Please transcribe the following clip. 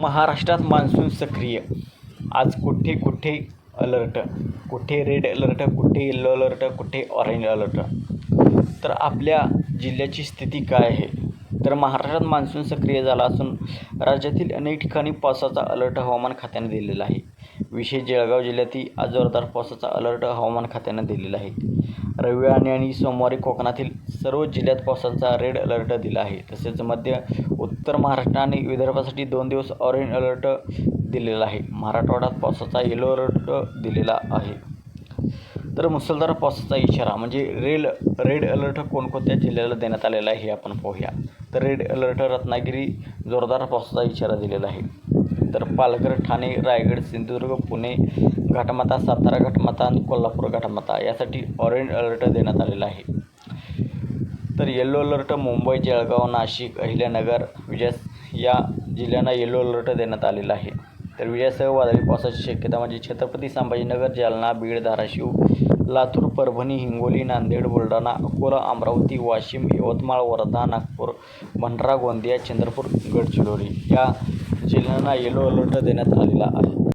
महाराष्ट्रात मान्सून सक्रिय. आज कुठे कुठे अलर्ट? कुठे रेड अलर्ट? कुठे येल्लो अलर्ट कुठे ऑरेंज अलर्ट तर आपल्या जिल्ह्याची स्थिती काय आहे? तर महाराष्ट्रात मान्सून सक्रिय झाला असून राज्यातील अनेक ठिकाणी पावसाचा अलर्ट हवामान खात्याने दिलेला आहे. विशेष जळगाव जिल्ह्यातील आज जोरदार पावसाचा अलर्ट हवामान खात्यानं दिलेला आहे. रविवारी आणि सोमवारी कोकणातील सर्व जिल्ह्यात पावसाचा रेड अलर्ट दिला आहे. तसेच मध्य उत्तर महाराष्ट्र आणि विदर्भासाठी दोन दिवस ऑरेंज अलर्ट दिलेला आहे. मराठवाड्यात पावसाचा येलो अलर्ट दिलेला आहे. तर मुसळधार पावसाचा इशारा म्हणजे रेल रेड अलर्ट कोणकोणत्या जिल्ह्याला देण्यात आलेला आहे हे आपण पाहूया. तर रेड अलर्ट रत्नागिरी जोरदार पावसाचा इशारा दिलेला आहे. तर पालघर ठाणे रायगड सिंधुदुर्ग पुणे घाटमाता सातारा घाटमाता आणि कोल्हापूर घाटमाता यासाठी ऑरेंज अलर्ट देण्यात आलेला आहे. तर येल्लो अलर्ट मुंबई जळगाव नाशिक अहिल्यानगर विजय या जिल्ह्यांना येल्लो अलर्ट देण्यात आलेला आहे. तर विजयासह वादळी पावसाची शक्यता म्हणजे छत्रपती संभाजीनगर जालना बीड धाराशिव लातूर परभणी हिंगोली नांदेड बुलढाणा अकोला अमरावती वाशिम यवतमाळ वर्धा नागपूर भंडारा गोंदिया चंद्रपूर गडचिरोली या जिल्ह्यांना येलो अलर्ट देण्यात आलेला आहे.